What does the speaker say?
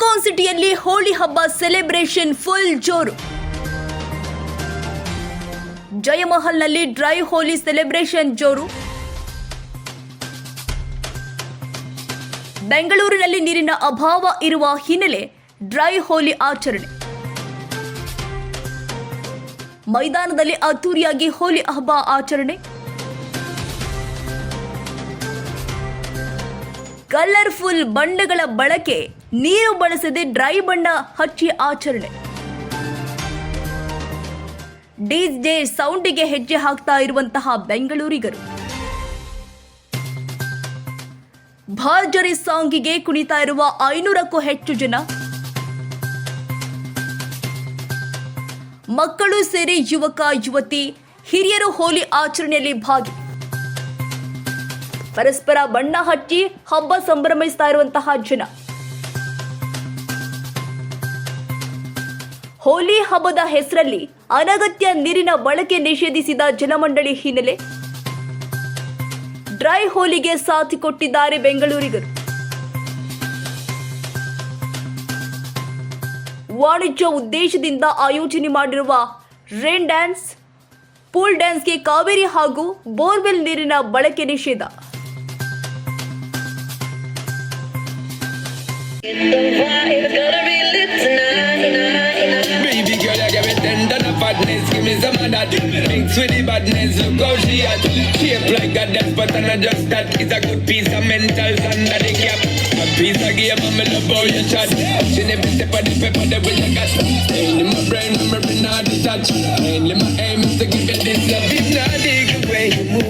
Silicon ಸಿಟಿಯಲ್ಲಿ ಹೋಳಿ ಹಬ್ಬ celebration full ಜೋರು. ಜಯಮಹಲ್ನಲ್ಲಿ ಡ್ರೈ ಹೋಲಿ ಸೆಲೆಬ್ರೇಷನ್ ಜೋರು. ಬೆಂಗಳೂರಿನಲ್ಲಿ ನೀರಿನ ಅಭಾವ ಇರುವ ಹಿನ್ನೆಲೆ ಡ್ರೈ ಹೋಲಿ ಆಚರಣೆ. ಮೈದಾನದಲ್ಲಿ ಅದ್ದೂರಿಯಾಗಿ ಹೋಲಿ ಹಬ್ಬ ಆಚರಣೆ. ಕಲರ್ಫುಲ್ ಬಣ್ಣಗಳ ಬಳಕೆ ನೀರು ಬಳಸದೆ ಡ್ರೈ ಬಣ್ಣ ಹಚ್ಚಿ ಆಚರಣೆ. ಡಿಜೆ ಸೌಂಡಿಗೆ ಹೆಜ್ಜೆ ಹಾಕ್ತಾ ಇರುವಂತಹ ಬೆಂಗಳೂರಿಗರು. ಭರ್ಜರಿ ಸಾಂಗಿಗೆ ಕುಣಿತಾ ಇರುವ ಐನೂರಕ್ಕೂ ಹೆಚ್ಚು ಜನ. ಮಕ್ಕಳು ಸೇರಿ ಯುವಕ, ಯುವತಿ, ಹಿರಿಯರು ಹೋಲಿ ಆಚರಣೆಯಲ್ಲಿ ಭಾಗಿ. ಪರಸ್ಪರ ಬಣ್ಣ ಹಚ್ಚಿ ಹಬ್ಬ ಸಂಭ್ರಮಿಸ್ತಾ ಇರುವಂತಹ ಜನ. ಹೋಲಿ ಹಬ್ಬದ ಹೆಸರಲ್ಲಿ ಅನಗತ್ಯ ನೀರಿನ ಬಳಕೆ ನಿಷೇಧಿಸಿದ ಜನಮಂಡಳಿ ಹಿನ್ನೆಲೆ. ಡ್ರೈ ಹೋಲಿಗೆ ಸಾಥಿ ಕೊಟ್ಟಿದ್ದಾರೆ ಬೆಂಗಳೂರಿಗರು. ವಾಣಿಜ್ಯ ಉದ್ದೇಶದಿಂದ ಆಯೋಜನೆ ಮಾಡಿರುವ ರೇನ್ ಡ್ಯಾನ್ಸ್ ಪೂಲ್ ಡ್ಯಾನ್ಸ್ಗೆ ಕಾವೇರಿ ಹಾಗೂ ಬೋರ್ವೆಲ್ ನೀರಿನ ಬಳಕೆ ನಿಷೇಧ. Me some of that. Mix with the badness, look how she at. Shape like a death, but I'm not just that. It's a good piece of mental under the cap. A piece of game, I'm love how you chat. She never step on the pepper, the way you got. In my brain, memory not detached. Mainly my aim is to give you this love. It's not the way you move.